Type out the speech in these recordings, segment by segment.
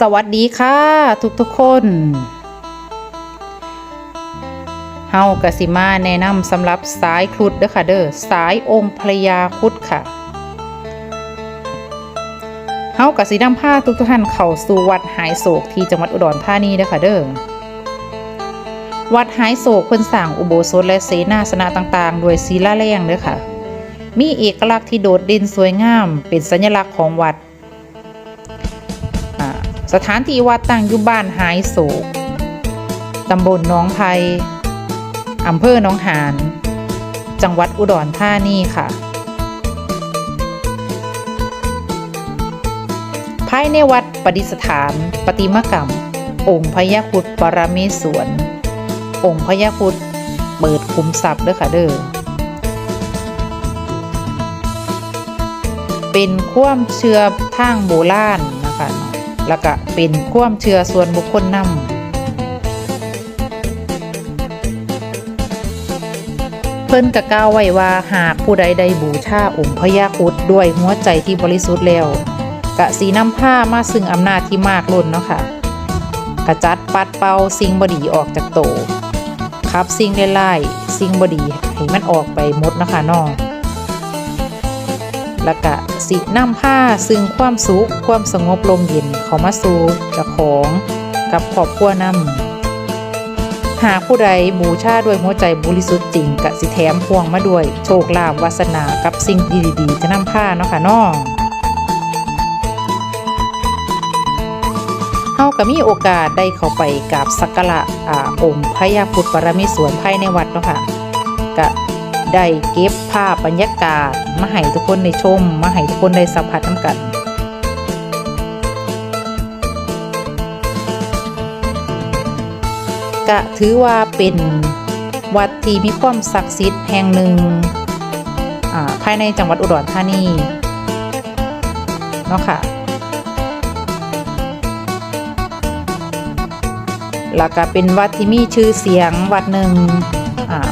สวัสดีค่ะ ทุกทุกคนเฮากสิมาแนะนำสำหรับสายครุฑเด้อค่ะเด้อสายองค์พระยาครุฑค่ะเฮากสินำผ้าทุกทุกท่านเข้าสู่วัดหายโศกที่จังหวัดอุดรธานีเด้อค่ะเด้อวัดหายโศกเพิ่นสร้างอุโบสถและเสนาสนะต่างๆ ด้วยศิลาแรงเด้อค่ะ มีเอกลักษณ์ที่โดดเด่นสวยงาม เป็นสัญลักษณ์ของวัด สถานที่วัดตั้งอยู่บ้านหายโศก ตำบลหน้องไผ่อำเภอหนองหาน จังหวัดอุดรธานีค่ะ ภายในวัดประดิษฐาน ปฏิมากรรม องค์พญาคุดปรเมศวร องค์พญาคุดเปิดคุมทรัพย์เด้อค่ะเด้อ เป็นความเชื่อทางโบราณนะคะเนาะ แล้วก็เป็นความเชื่อส่วนบุคคลนำเพิ่นกะกล่าวไว้ว่าหากผู้ใดได้บูชาองค์พญาครุฑด้วยหัวใจที่บริสุทธิ์แล้วกะสีน้ำผ้ามาซึ่งอำนาจที่มากล้นเนาะค่ะกระจัดปัดเป่าสิ่งบดีออกจากโตขับสิ่งไล่ๆสิ่งบดีให้มันออกไปหมดนะคะน้อง แล้วก็สินำผ้าซึ่งความสุขความสงบลมเย็นเขามาสู่เจ้าของกับครอบครัวนำหากผู้ใดบูชาด้วยหัวใจบริสุทธิ์จริงกะสิแถมพวงมาด้วย โชคลาภวาสนากับสิ่งดีๆจะนำผ้าเนาะค่ะน้องเฮาก็มีโอกาสได้เข้าไปกราบสักการะอ่าองค์พระยาพุทธปรมิสวนภายในวัดเนาะค่ะก็ ได้เก็บภาพบรรยากาศ มาให้ทุกคนได้ชม มาให้ทุกคนได้สัมผัสน้ำกันก็ถือว่าเป็นวัดที่มีความศักดิ์สิทธิ์แห่งหนึ่งภายในจังหวัดอุดรธานีเนาะค่ะแล้วก็เป็นวัดที่มีชื่อเสียงวัดหนึ่ง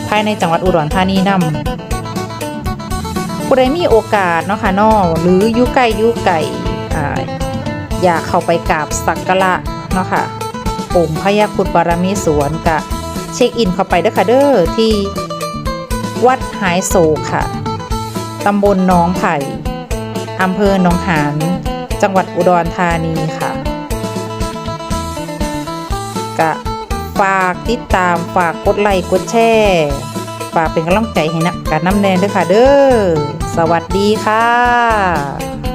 ภายในจังหวัดอุดรธานีนำผู้ใดมีโอกาสเนาะค่ะนอหรืออยู่ไกลอยู่ไก่อยากเข้าไปกราบสักการะเนาะค่ะองค์พญาครุดบารมีสวนกะเช็คอินเข้าไปเด้อค่ะเด้อที่วัดหายโศกค่ะ ตำบลน้องไผ่อำเภอหนองหานจังหวัดอุดรธานีค่ะกะ ฝากติดตามฝากกดไลค์กดแชร์ฝากเป็นกำลังใจให้นะการน้ำแดงด้วยค่ะเด้อ สวัสดีค่ะ